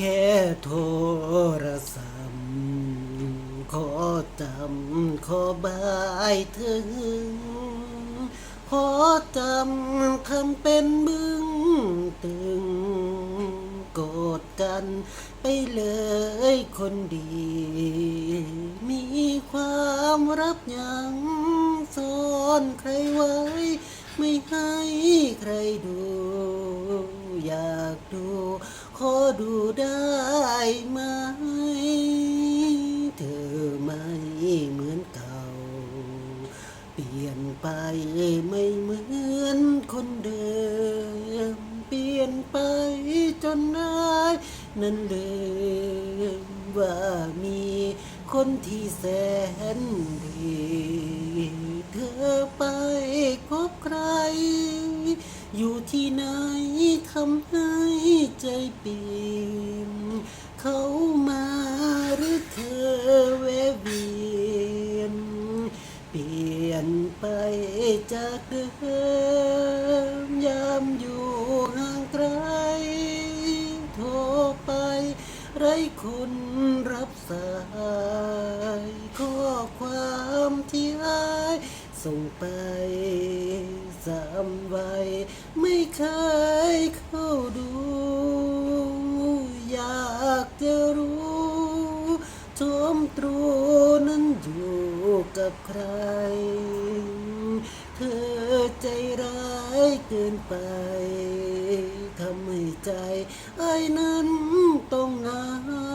ค่โทรศัพท์ขอจำขอบายถึง ขอจำคำเป็นบึงตึงโกดกันไปเลยคนดี มีความรับยังซ่อนใครไว้ ไม่ให้ใครดู อยากดู ขอดูได้ไหม เธอไม่เหมือนเก่า เปลี่ยนไปไม่เหมือนคนเดิม เปลี่ยนไปจนได้นั้นลืมว่ามีคนที่แสนดี เธอไปพบใคร อยู่ที่ไหนทำให้ใจเปลี่ยนเขามาหรือเธอแวะเวียน เปลี่ยนไปจากเดิมยามอยู่ห่างไกลโทรไปไรคนรับสายข้อความที่อายส่งไป สามวัยไม่เคยเข้าดู อยากจะรู้ทมตรูนั้นอยู่กับใคร เธอใจร้ายเกินไปทำให้ใจไอ้นั้นต้องเหงา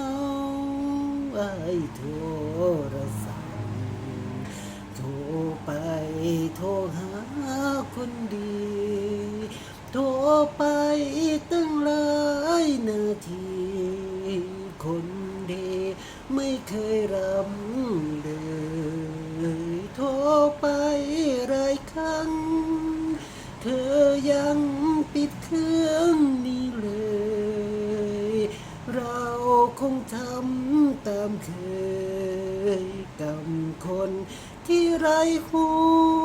ไอ้ทร คนดี โทรไปตั้งหลายนาที คนดีไม่เคยรำเลย โทรไปหลายครั้ง เธอยังปิดเครื่องนี้เลย เราคงทำตามเคยกับคนที่ไรหัวใจ